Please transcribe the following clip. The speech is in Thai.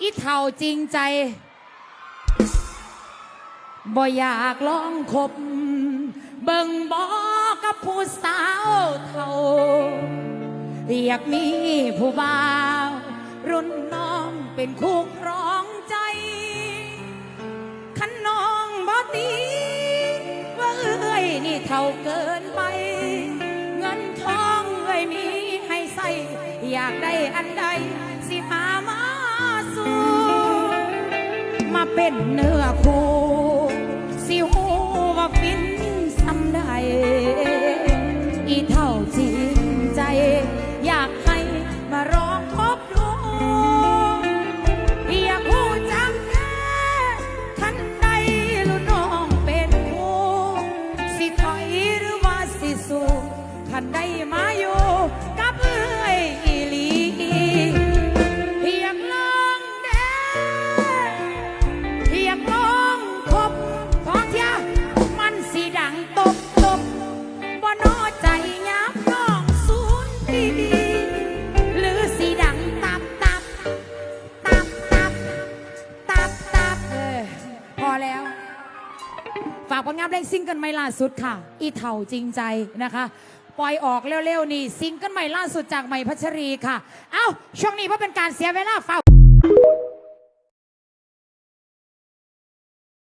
อีเท่าจริงใจบ่อยากลองคบ เบิ่งบอกกับผู้สาวเท่า อยากมีผู้บ่าว รุ่นน้องเป็นคู่ครองใจ ขันน้องบ่ตีว่าเอ้ยนี่เท่าเกินไป เงินทองเอ้ยมีให้ใส่อยากได้อันใด มาเป็นเนื้อคู่สิหูว่าฟินสำได้อีเท่าจริงใจ อยากให้มาร้องคบดูอยากพูดจังแน่ทันใดลูกน้องเป็นผู้สิถอยหรือว่าสิสู้ทันใดมาอ ฝากผลงานเพลงซิงเกิลใหม่ล่าสุดค่ะ อีเถ่าจริงใจนะคะ ปล่อยออกเร็วๆนี่ซิงเกิลใหม่ล่าสุดจากใหม่พัชรีค่ะ เอ้าช่วงนี้เพื่อเป็นการเสียเวลาฝาก